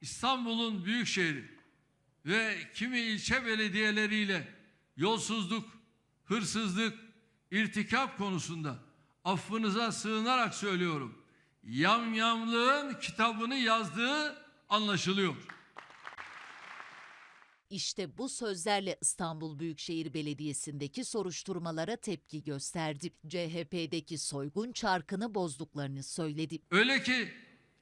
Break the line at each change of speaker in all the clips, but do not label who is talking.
İstanbul'un büyükşehiri ve kimi ilçe belediyeleriyle yolsuzluk, hırsızlık, irtikap konusunda affınıza sığınarak söylüyorum. Yamyamlığın kitabını yazdığı anlaşılıyor.
İşte bu sözlerle İstanbul Büyükşehir Belediyesi'ndeki soruşturmalara tepki gösterdi. CHP'deki soygun çarkını bozduklarını söyledi.
Öyle ki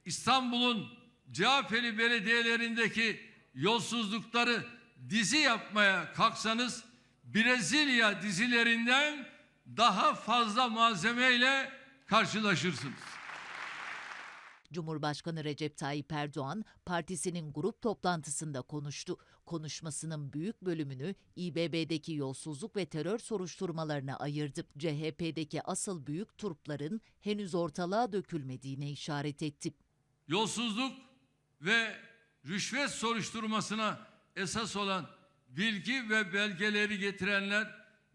İstanbul'un CHP'li belediyelerindeki yolsuzlukları dizi yapmaya kalksanız Brezilya dizilerinden daha fazla malzemeyle karşılaşırsınız.
Cumhurbaşkanı Recep Tayyip Erdoğan partisinin grup toplantısında konuştu. Konuşmasının büyük bölümünü İBB'deki yolsuzluk ve terör soruşturmalarına ayırdı. CHP'deki asıl büyük turpların henüz ortalığa dökülmediğine işaret etti.
Yolsuzluk ve rüşvet soruşturmasına esas olan bilgi ve belgeleri getirenler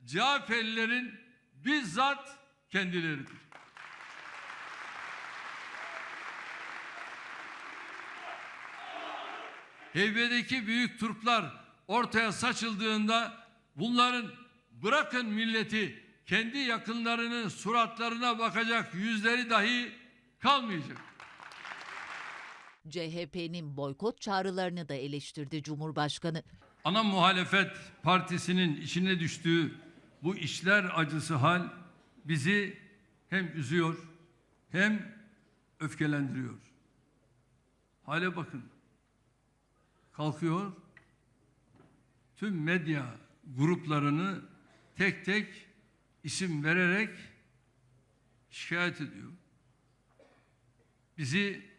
CHP'lilerin bizzat kendileridir. Heybedeki büyük turplar ortaya saçıldığında bunların bırakın milleti kendi yakınlarının suratlarına bakacak yüzleri dahi kalmayacak.
CHP'nin boykot çağrılarını da eleştirdi Cumhurbaşkanı.
ana muhalefet partisinin içine düştüğü bu işler acısı hal bizi hem üzüyor hem öfkelendiriyor. Hale bakın. Kalkıyor tüm medya gruplarını tek tek isim vererek şikayet ediyor. Bizi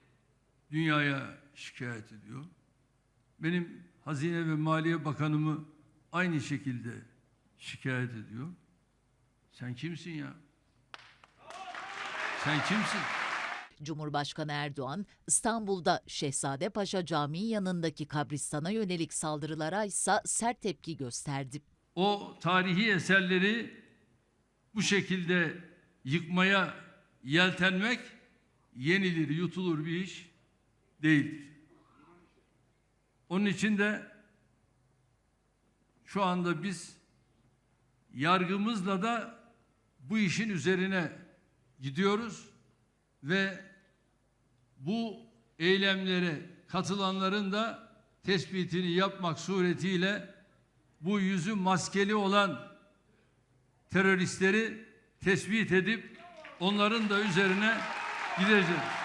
dünyaya şikayet ediyor. Benim Hazine ve Maliye Bakanımı aynı şekilde şikayet ediyor. Sen kimsin ya? Sen kimsin?
Cumhurbaşkanı Erdoğan, İstanbul'da Şehzadepaşa Camii yanındaki kabristana yönelik saldırılara ise sert tepki gösterdi.
O tarihi eserleri bu şekilde yıkmaya yeltenmek yenilir, yutulur bir iş değildir. Onun için de şu anda biz yargımızla da bu işin üzerine gidiyoruz ve bu eylemlere katılanların da tespitini yapmak suretiyle bu yüzü maskeli olan teröristleri tespit edip onların da üzerine gideceğiz.